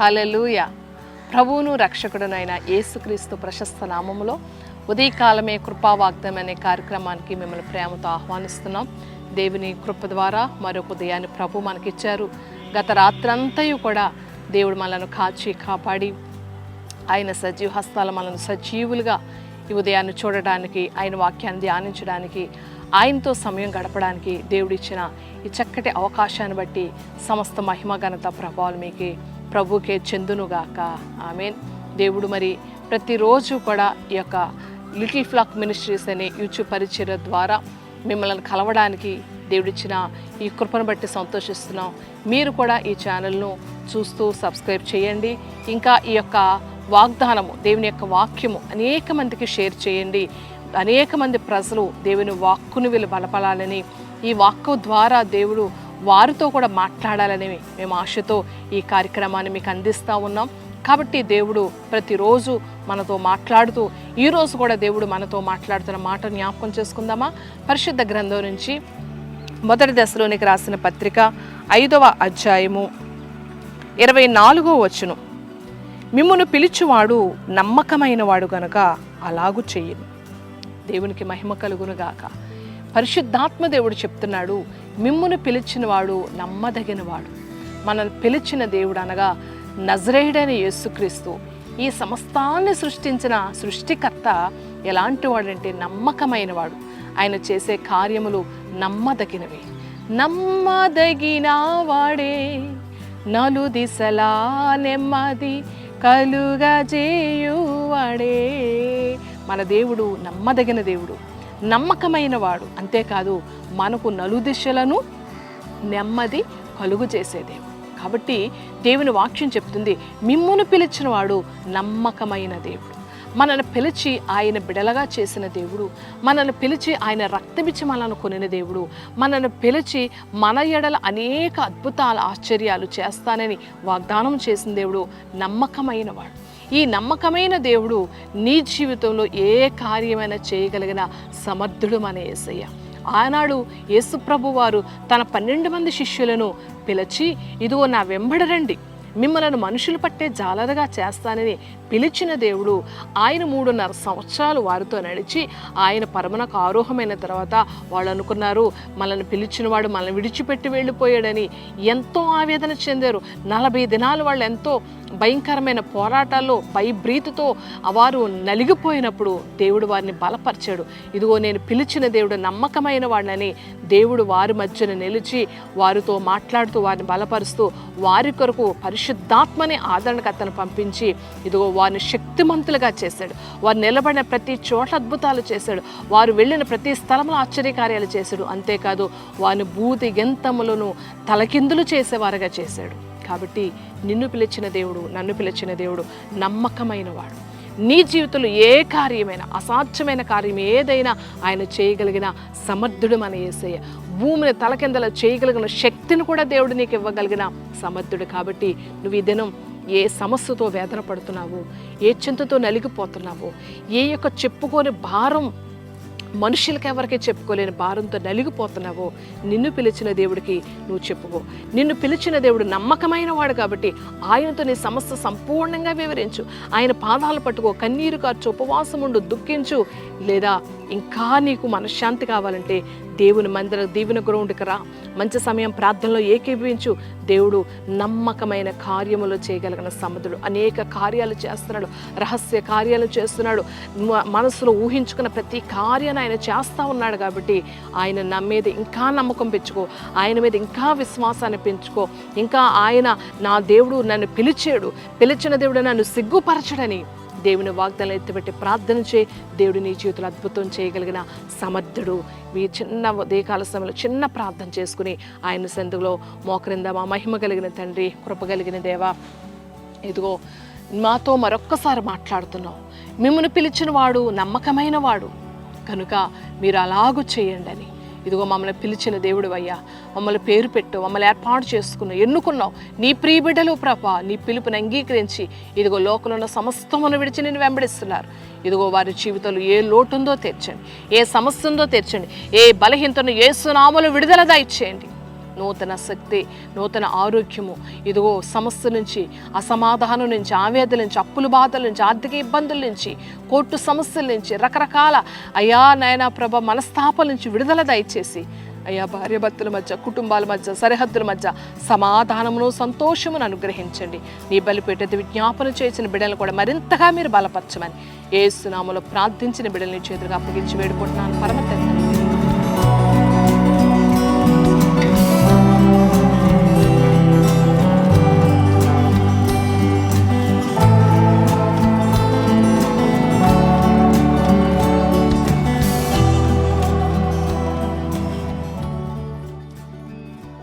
హలలుయ ప్రభువును రక్షకుడునైన యేసుక్రీస్తు ప్రశస్త నామములో ఉదయకాలమే కృపావాగ్దం అనే కార్యక్రమానికి మిమ్మల్ని ప్రేమతో ఆహ్వానిస్తున్నాం. దేవుని కృప ద్వారా మరొక ఉదయాన్ని ప్రభు మనకిచ్చారు. గత రాత్రంతయు కూడా దేవుడు మనల్ని కాచి కాపాడి ఆయన సజీవ హస్తాల మనల్ని సజీవులుగా ఈ ఉదయాన్ని చూడడానికి ఆయన వాక్యాన్ని ధ్యానించడానికి ఆయనతో సమయం గడపడానికి దేవుడిచ్చిన ఈ చక్కటి అవకాశాన్ని బట్టి సమస్త మహిమ ఘనత ప్రభావాలు మీకు ప్రభుకే చెందునుగాక. ఆమెన్. దేవుడు మరి ప్రతిరోజు కూడా ఈ యొక్క లిటిల్ ఫ్లాక్ మినిస్ట్రీస్ అనే యూట్యూబ్ పరిచయ ద్వారా మిమ్మల్ని కలవడానికి దేవుడిచ్చిన ఈ కృపను బట్టి సంతోషిస్తున్నాం. మీరు కూడా ఈ ఛానల్ను చూస్తూ సబ్స్క్రైబ్ చేయండి. ఇంకా ఈ యొక్క వాగ్దానము దేవుని యొక్క వాక్యము అనేక మందికి షేర్ చేయండి. అనేక మంది ప్రజలు దేవుని వాక్కును వీళ్ళు బలపడాలని ఈ వాక్కు ద్వారా దేవుడు వారితో కూడా మాట్లాడాలని మేము ఆశతో ఈ కార్యక్రమాన్ని మీకు అందిస్తూ ఉన్నాం. కాబట్టి దేవుడు ప్రతిరోజు మనతో మాట్లాడుతూ ఈరోజు కూడా దేవుడు మనతో మాట్లాడుతున్న మాట జ్ఞాపకం చేసుకుందామా? పరిశుద్ధ గ్రంథం నుంచి మొదటి దశలోనికి రాసిన పత్రిక ఐదవ అధ్యాయము ఇరవై నాలుగో వచ్చును మిమ్మును పిలిచివాడు నమ్మకమైన వాడు గనుక అలాగు చెయ్యను దేవునికి మహిమ కలుగునుగాక పరిశుద్ధాత్మ దేవుడు చెప్తున్నాడు మిమ్మును పిలిచినవాడు నమ్మదగినవాడు. మనల్ని పిలిచిన దేవుడు అనగా నజరేయుడైన యేసుక్రీస్తు. ఈ సమస్తాన్ని సృష్టించిన సృష్టికర్త ఎలాంటి వాడంటే నమ్మకమైన వాడు ఆయన చేసే కార్యములు నమ్మదగినవి. నమ్మదగిన వాడే నలు దిశలా నెమ్మది కలుగజేయువాడే. మన దేవుడు నమ్మదగిన దేవుడు. నమ్మకమైన వాడు అంతేకాదు మనకు నలుదిశలను నెమ్మది కలుగు చేసే దేవుడు. కాబట్టి దేవుని వాక్యం చెప్తుంది మిమ్మును పిలిచిన వాడు నమ్మకమైన దేవుడు. మనల్ని పిలిచి ఆయన బిడలగా చేసిన దేవుడు. మనల్ని పిలిచి ఆయన రక్తమిచ్చి మనల్ని కొనిన దేవుడు. మనల్ని పిలిచి మన ఎడల అనేక అద్భుతాల ఆశ్చర్యాలు చేస్తానని వాగ్దానం చేసిన దేవుడు నమ్మకమైన వాడు ఈ నమ్మకమైన దేవుడు నీ జీవితంలో ఏ కార్యమైనా చేయగలిగిన సమర్థుడు మన ఏసయ్య. ఆనాడు యేసుప్రభు వారు తన పన్నెండు మంది శిష్యులను పిలిచి ఇదిగో నా వెంబడరండి మిమ్మల్ని మనుషులు పట్టే జాలరగా చేస్తానని పిలిచిన దేవుడు ఆయన మూడున్నర సంవత్సరాలు వారితో నడిచి ఆయన పరమనకు ఆరోహమైన తర్వాత వాళ్ళు అనుకున్నారు మనల్ని పిలిచిన వాడు మనల్ని విడిచిపెట్టి వెళ్ళిపోయాడని ఎంతో ఆవేదన చెందారు. నలభై దినాలు వాళ్ళు ఎంతో భయంకరమైన పోరాటాల్లో భయభ్రీతితో వారు నలిగిపోయినప్పుడు దేవుడు వారిని బలపరిచాడు. ఇదిగో నేను పిలిచిన దేవుడు నమ్మకమైన వాడినని దేవుడు వారి మధ్యన నిలిచి వారితో మాట్లాడుతూ వారిని బలపరుస్తూ వారి కొరకు పరిశుద్ధాత్మని ఆదరణకర్తను పంపించి ఇదిగో వారిని శక్తిమంతులుగా చేశాడు. వారు నిలబడిన ప్రతి చోట అద్భుతాలు చేశాడు. వారు వెళ్ళిన ప్రతి స్థలంలో ఆశ్చర్యకార్యాలు చేశాడు. అంతేకాదు వారిని భూతి గెంతములను తలకిందులు చేసేవారుగా చేశాడు. కాబట్టి నిన్ను పిలిచిన దేవుడు నన్ను పిలిచిన దేవుడు నమ్మకమైన వాడు నీ జీవితంలో ఏ కార్యమైనా అసాధ్యమైన కార్యం ఏదైనా ఆయన చేయగలిగిన సమర్థుడు మన ఏసయ్య భూమిని తలకిందల చేయగలిగిన శక్తిని కూడా దేవుడు నీకు ఇవ్వగలిగిన సమర్థుడు కాబట్టి నువ్వు ఈ దినం ఏ సమస్యతో వేదన పడుతున్నావు ఏ చింతతో నలిగిపోతున్నావు ఏ యొక్క చెప్పుకోని భారం మనుషులకి ఎవరికి చెప్పుకోలేని భారంతో నలిగిపోతున్నావో నిన్ను పిలిచిన దేవుడికి నువ్వు చెప్పుకో. నిన్ను పిలిచిన దేవుడు నమ్మకమైన వాడు కాబట్టి ఆయనతో నీ సమస్య సంపూర్ణంగా వివరించు. ఆయన పాదాలు పట్టుకో కన్నీరు కార్చు ఉపవాసం ఉండు దుఃఖించు. లేదా ఇంకా నీకు మనశ్శాంతి కావాలంటే దేవుని మందిర దీవెన గ్రౌండ్కి రా. మంచి సమయం ప్రార్థనలో ఏకీభవించు. దేవుడు నమ్మకమైన కార్యములు చేయగలిగిన సముద్రుడు. అనేక కార్యాలు చేస్తున్నాడు. రహస్య కార్యాలు చేస్తున్నాడు. మ- మనసులో ఊహించుకున్న ప్రతి కార్యాన్ని ఆయన చేస్తూ ఉన్నాడు కాబట్టి ఆయన నమ్మేది ఇంకా నమ్మకం పెంచుకో. ఆయన మీద ఇంకా విశ్వాసాన్ని పెంచుకో. ఇంకా ఆయన నా దేవుడు నన్ను పిలిచాడు. పిలిచిన దేవుడు నన్ను సిగ్గుపరచడని దేవుని వాగ్దానం ఎత్తిపెట్టి ప్రార్థన చేయి. దేవుడు నీ జీవితంలో అద్భుతం చేయగలిగిన సమర్థుడు. మీ చిన్న ఉదయకాల సమయంలో చిన్న ప్రార్థన చేసుకుని ఆయన సందులో మోకరిందామా? మహిమ కలిగిన తండ్రి కృప కలిగిన దేవా ఇదిగో మాతో మరొక్కసారి మాట్లాడుతున్నాం మిమ్మల్ని పిలిచిన వాడు నమ్మకమైన వాడు. కనుక మీరు అలాగూ చేయండి అని. ఇదిగో మమ్మల్ని పిలిచిన దేవుడు అయ్యా మమ్మల్ని పేరు పెట్టు మమ్మల్ని ఏర్పాటు చేసుకున్నావు ఎన్నుకున్నావు. నీ ప్రియబిడ్డలు బిడ్డలు నీ పిలుపుని అంగీకరించి ఇదిగో లోకంలో ఉన్న సమస్తమును విడిచి నేను వెంబడిస్తున్నారు. ఇదిగో వారి జీవితంలో ఏ లోటు ఉందో తీర్చండి ఏ సమస్య ఉందో తీర్చండి ఏ బలహీనతను ఏ సునామలు విడుదల దయచేయండి. నూతన శక్తి నూతన ఆరోగ్యము. ఇదిగో సమస్య నుంచి అసమాధానం నుంచి ఆవేదన నుంచి అప్పుల బాధల నుంచి ఆర్థిక ఇబ్బందుల నుంచి కోర్టు సమస్యల నుంచి రకరకాల అయా నాయనా ప్రభ మనస్తాపల నుంచి విడుదల దయచేసి అయ్యా భార్యాభర్తల మధ్య కుటుంబాల మధ్య సరిహద్దుల మధ్య సమాధానమును సంతోషమును అనుగ్రహించండి. నీ బలిపేటది విజ్ఞాపన చేసిన బిడ్డలను కూడా మరింతగా మీరు బలపరచమని ఏసునామలో ప్రార్థించిన బిడ్డల్ని చేతులుగా అప్పగించి వేడుకుంటున్నాను. పరమ